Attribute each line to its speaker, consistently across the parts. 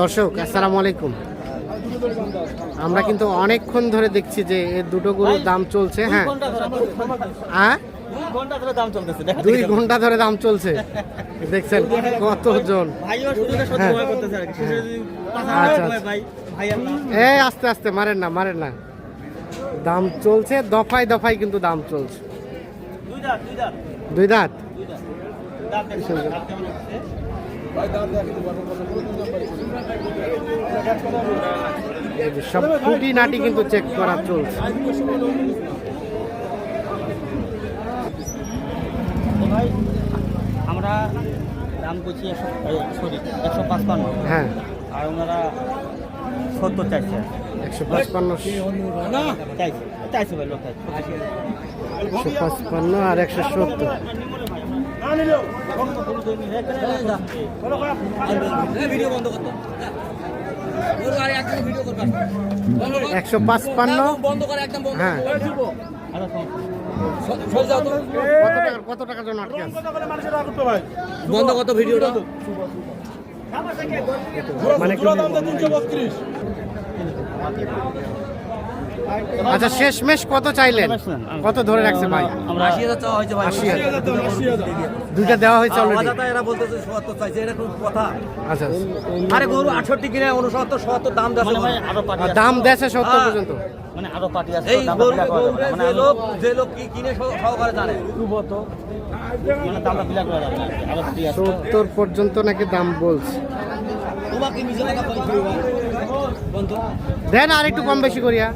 Speaker 1: দর্শক আসসালামু আলাইকুম। আমরা কিন্তু অনেকক্ষণ ধরে দেখছি যে এই দুটো গরুর দাম চলছে হ্যাঁ। হ্যাঁ? দুই ঘণ্টা ধরে দাম চলছে। দেখছেন কতজন? আচ্ছা,
Speaker 2: হয়,
Speaker 1: আচ্ছা। এই আস্তে আস্তে মারেন না মারেন না। দাম চলছে দফায় দফায় কিন্তু দাম চলছে।
Speaker 2: দুই দাঁত?
Speaker 1: সব খুঁটি নাটি কিন্তু চেক করা চলছে।
Speaker 2: ভাই আমরা দাম করছি একশো সরি একশো পাঁচপান্ন।
Speaker 1: হ্যাঁ।
Speaker 2: আর ওনারা সত্তর চাইছে।
Speaker 1: একশো পাঁচপান্ন।
Speaker 2: চাইছে চাইছে ভাই লোক চাইছে।
Speaker 1: একশো পাঁচপান্ন আর একশো সত্তর। একশো পাঁচপান্ন।
Speaker 3: বন্ধ করে একদম
Speaker 1: হ্যাঁ। কত টাকা কত টাকার জন্য আটকে
Speaker 3: বন্ধ কত ভিডিওটা।
Speaker 1: মানে আচ্ছা শেষ মেশ কত চাইলেন? কত ধরে রাখছে ভাই?
Speaker 3: আশি হাজার
Speaker 1: দুইটা দেওয়া হয়েছে অলরেডি
Speaker 3: এরা বলতেছে সত্তর চাইছে এটা কোন কথা।
Speaker 1: আচ্ছা
Speaker 3: আরে গরু আটষট্টি কিনে উনসত্তর সত্তর দাম
Speaker 2: মানে
Speaker 3: দেওয়া
Speaker 2: ভাই আছে।
Speaker 1: দাম দেশে সত্তর
Speaker 3: হ্যাঁ।
Speaker 1: পর্যন্ত।
Speaker 2: মানে আরও পার্টি আছে। মানে
Speaker 3: লোক যে লোক কি কিনে সহকারে জানে?
Speaker 2: মানে দামটা বিলাক করা যাবে না। আরও পার্টি আছে।
Speaker 1: সত্তর পর্যন্ত নাকি দাম বলছে। দেন আর একটু কম বেশি করিয়া।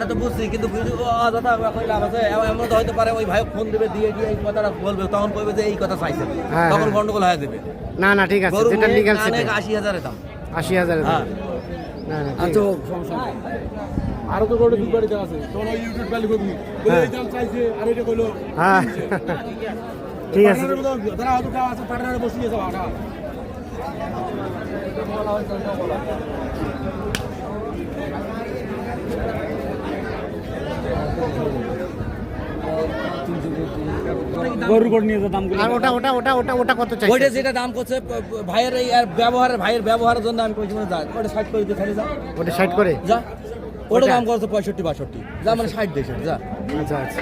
Speaker 3: ওটা তো বুঝছি কিন্তু ভিডিও অযথা এখন আছে? এমন- এমন তো হয়তো পারে ওই ভাই ফোন দেবে দিয়ে দিয়ে এই কথাটা বলবে তখন কইবে যে এই কথা চাইছে।
Speaker 1: হ্যাঁ,
Speaker 3: তখন
Speaker 1: হ্যাঁ।
Speaker 3: গন্ডগোল হয়ে যাবে।
Speaker 1: না না ঠিক আছে সেটা
Speaker 3: আশি হাজারের দাম।
Speaker 1: দাম।
Speaker 3: হ্যাঁ।
Speaker 1: না না
Speaker 3: আচ্ছা
Speaker 4: আরও তো গরু দুই বাড়িতে আছে তোর ইউটিউব ভ্যালু করবি। বলে এই দাম চাইছে আর এটা কইলো
Speaker 1: হ্যাঁ। ঠিক আছে।
Speaker 4: তারা হয়তো আছে বসিয়ে যাও আটা গরু গরু নিয়ে দাম
Speaker 1: আর ওটা ওটা ওটা ওটা ওটা কত চাই
Speaker 3: ওইটা যেটা দাম করছে ভাইয়ের এই আর ব্যবহারের ভাইয়ের ব্যবহারের জন্য আমি কইছি মানে যা ওটা ষাট করে দিয়ে খালি যা।
Speaker 1: ওটা সাইড করে?
Speaker 3: যা। ওটা? দাম করছে পঁয়ষট্টি বাষট্টি। যা মানে ষাট দেশে যা।
Speaker 1: আচ্ছা আচ্ছা।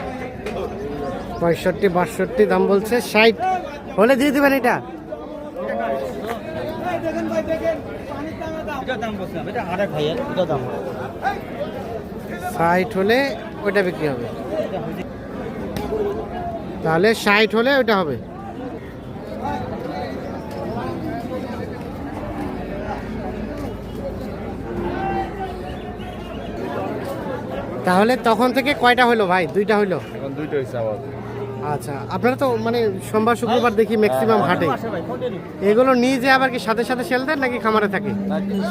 Speaker 1: পঁয়ষট্টি বাষট্টি দাম বলছে ষাট। হলে দিয়ে দিবেন এটা?
Speaker 2: এটা দাম বলছিলাম ভাইয়ের দাম।
Speaker 1: ষাট হলে ওইটা বিক্রি হবে। তাহলে ষাট হলে ওইটা হবে। তাহলে তখন থেকে কয়টা হলো ভাই? দুইটা
Speaker 4: হইল? দুইটা হইছে আবার।
Speaker 1: আচ্ছা আপনারা তো মানে সোমবার শুক্রবার দেখি ম্যাক্সিমাম হাটে। এগুলো নিয়ে যে আবার কি সাথে সাথে সেল দেন নাকি খামারে থাকে?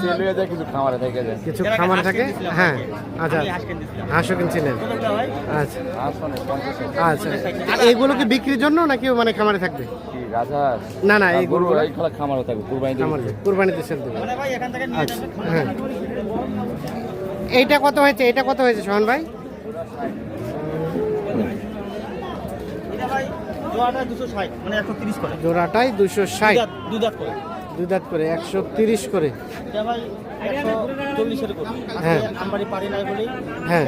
Speaker 4: সেল হয়ে যায় কিছু খামারে থেকে? যায়
Speaker 1: কিছু খামারে থাকে হ্যাঁ? আচ্ছা। হাঁসও কিনছিলেন আচ্ছা আচ্ছা এগুলো কি বিক্রির জন্য নাকি মানে খামারে থাকবে?
Speaker 4: কি
Speaker 1: না না এই
Speaker 4: গরু খামারে থাকবে
Speaker 1: কুরবানিতে। সেল দেবে।
Speaker 2: মানে ভাই এখান থেকে নিয়ে
Speaker 1: আচ্ছা হ্যাঁ। এইটা কত হয়েছে? এটা কত হয়েছে সোহান ভাই? জোড়াটাই দুশো ষাট।
Speaker 2: দুই দাঁত- করে
Speaker 1: দুই দাঁত করে। একশো তিরিশ করে। হ্যাঁ। হ্যাঁ।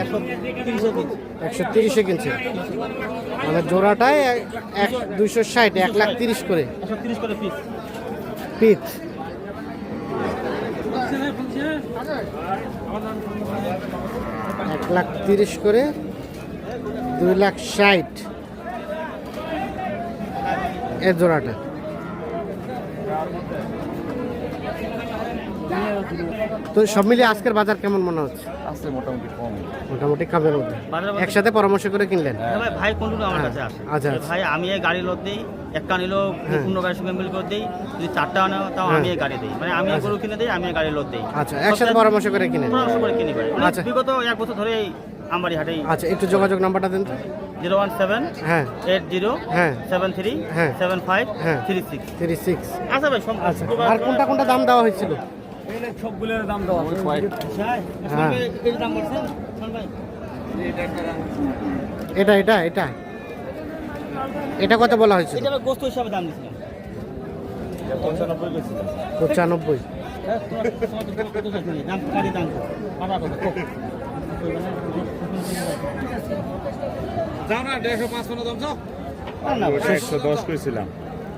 Speaker 2: একশো তিরিশে
Speaker 1: কিনছে। মানে জোড়াটায় এক- দুইশো ষাট এক লাখ তিরিশ করে।
Speaker 2: পিস।
Speaker 1: এক লাখ তিরিশ করে দুই লাখ ষাট। এর জোড়াটা। তো সব মিলিয়ে আজকের বাজার কেমন মনে হচ্ছে?
Speaker 4: আছে মোটামুটি কম।
Speaker 1: মোটামুটি কামের মধ্যে। একসাথে পরামর্শ করে কিনলেন?
Speaker 2: না ভাই ভাই কোনগুলো আমার কাছে আসে
Speaker 1: আচ্ছা, আচ্ছা।
Speaker 2: ভাই আমি এই গাড়ি লোড দিই একটা নিলো
Speaker 1: হ্যাঁ।
Speaker 2: পূর্ণ গাড়ির সঙ্গে মিল করে দিই যদি চারটা আনো তাও
Speaker 1: হ্যাঁ।
Speaker 2: আমি এই গাড়ি দিই। মানে আমি এই গরু কিনে দিই আমি এই গাড়ি লোড দিই।
Speaker 1: আচ্ছা একসাথে পরামর্শ করে কিনে
Speaker 2: পরামর্শ করে কিনি ভাই। মানে
Speaker 1: আচ্ছা।
Speaker 2: বিগত এক বছর ধরে এই আমবাড়ি হাটেই
Speaker 1: আচ্ছা একটু যোগাযোগ নাম্বারটা দেন তো।
Speaker 2: জিরো ওয়ান সেভেন
Speaker 1: হ্যাঁ।
Speaker 2: এইট জিরো
Speaker 1: হ্যাঁ।
Speaker 2: সেভেন থ্রি
Speaker 1: হ্যাঁ।
Speaker 2: সেভেন ফাইভ
Speaker 1: হ্যাঁ।
Speaker 2: Three six.
Speaker 1: Three six.
Speaker 2: আচ্ছা ভাই
Speaker 1: আচ্ছা। আর কোনটা কোনটা দাম দেওয়া হয়েছিল?
Speaker 4: সবগুলোর দাম দেওয়া
Speaker 1: হ্যাঁ।
Speaker 2: ভাই।
Speaker 1: এটা এটা এটা। এটা কত বলা হয়েছিল?
Speaker 2: এটা গোস্ত হিসাবে দাম দিয়েছিলাম।
Speaker 1: পঁচানব্বই।
Speaker 2: হ্যাঁ? দাম দাম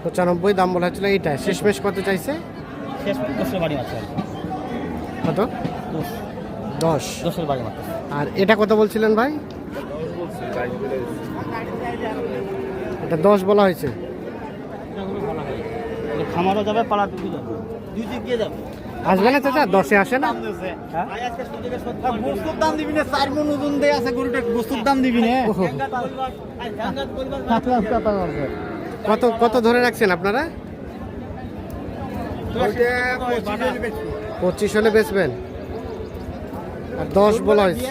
Speaker 1: পঁচানব্বই দাম বলা হয়েছিল এইটা। শেষমেশ কত চাইছে? কত?
Speaker 2: দশ।
Speaker 1: দশ।
Speaker 2: দশের বাড়ি মাত্র।
Speaker 1: আর এটা কত বলছিলেন ভাই? এটা দশ বলা হয়েছে।
Speaker 2: খামারও যাবে যাবে। দুই দিক দিয়ে যাবে।
Speaker 1: আসবে না চাচা? দশে আসে না?
Speaker 2: বস্তুর দাম দিবি না আছে গরুটা বস্তুর দাম দিবি না
Speaker 1: কত কত ধরে রাখছেন আপনারা? পঁচিশ হলে বেচবেন। আর দশ বলা হয়েছে।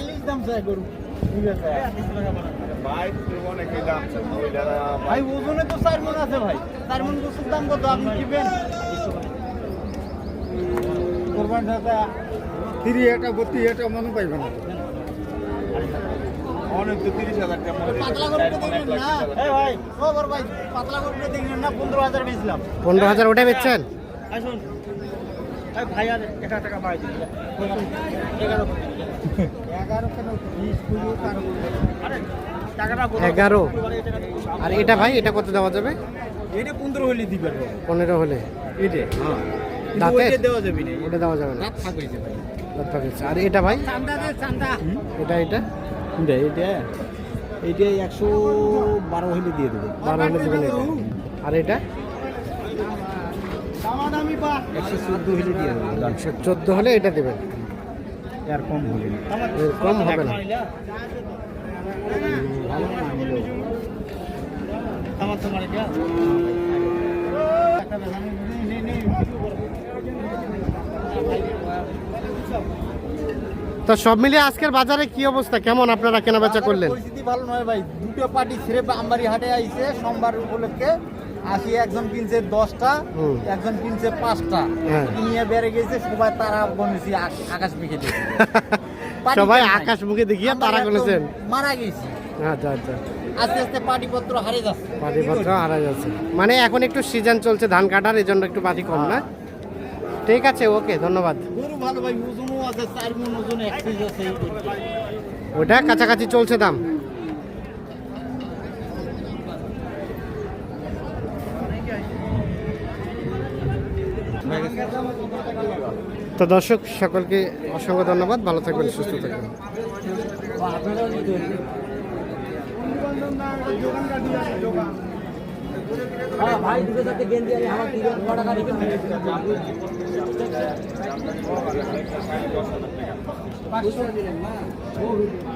Speaker 2: ভাই, ওজনে তো চার মন আছে ভাই। চার মন দাম কত? আপনি কিবেন কোরবান দাদা
Speaker 4: তিরিশ এটা বত্রিশ এটা মনে পাইবে না। অনেক তো তিরিশ হাজার টাকা
Speaker 2: পাতলা গরুটা দেখলেন ভাই। ও বড় ভাই পাতলা গরুটা দেখলেন না? পনেরো হাজার বেচলাম।
Speaker 1: পনেরো হাজার ওটা বেচছেন?
Speaker 2: আসুন। এক টাকা এগারো। এগারো কেন? বিশ কুড়ি আরে
Speaker 1: এগারো। আর এটা ভাই এটা কত দেওয়া যাবে?
Speaker 2: এটা পনেরো হলে দিবেন।
Speaker 1: পনেরো হলে।
Speaker 2: এটা হ্যাঁ।
Speaker 1: দাঁতের?
Speaker 2: দেওয়া যাবে না
Speaker 1: ওটা দেওয়া যাবে না
Speaker 2: ভাই
Speaker 1: দাঁত পাকিয়েছে। আর এটা ভাই এটা এটা
Speaker 2: এটা এটা এইটা একশো বারো হলে দিয়ে দেবো
Speaker 1: বারো হলে দেবেন এটা আর এটা
Speaker 2: একশো চোদ্দ হলে দিয়ে দেবো
Speaker 1: একশো চোদ্দ হলে এটা দেবেন
Speaker 2: কম হলে
Speaker 1: এর কম হবে না
Speaker 2: আমার তোমার এটা
Speaker 1: তো সব মিলিয়ে আজকের বাজারে কি অবস্থা? কেমন আপনারা কেনা বেচা করলেন?
Speaker 5: পরিস্থিতি ভালো নয় ভাই। দুটো পার্টি ছেড়ে আমবাড়ি হাটে আইছে সোমবার উপলক্ষে আসি একজন কিনছে দশটা একজন কিনছে পাঁচটা।
Speaker 1: হ্যাঁ।
Speaker 5: কিনিয়ে বেড়ে গেছে সবাই তারা আক- আকাশ মেখে
Speaker 1: সবাই আকাশ মুখে দেখিয়ে তারা করেছেন
Speaker 5: মারা গেছি।
Speaker 1: আচ্ছা আচ্ছা।
Speaker 5: আস্তে আস্তে পাটিপত্র হারিয়ে যাচ্ছে।
Speaker 1: পাটিপত্র হারা যাচ্ছে। মানে এখন একটু সিজন চলছে ধান কাটার এই জন্য একটু পাটি কম না? ঠিক আছে ওকে ধন্যবাদ। ওটা কাছাকাছি চলছে দাম। তো দর্শক সকলকে অসংখ্য ধন্যবাদ ভালো থাকবেন সুস্থ থাকবেন।
Speaker 5: ভাই দুটোর সাথে গেঞ্জি আছে আমার তিন ছ টাকা রেখে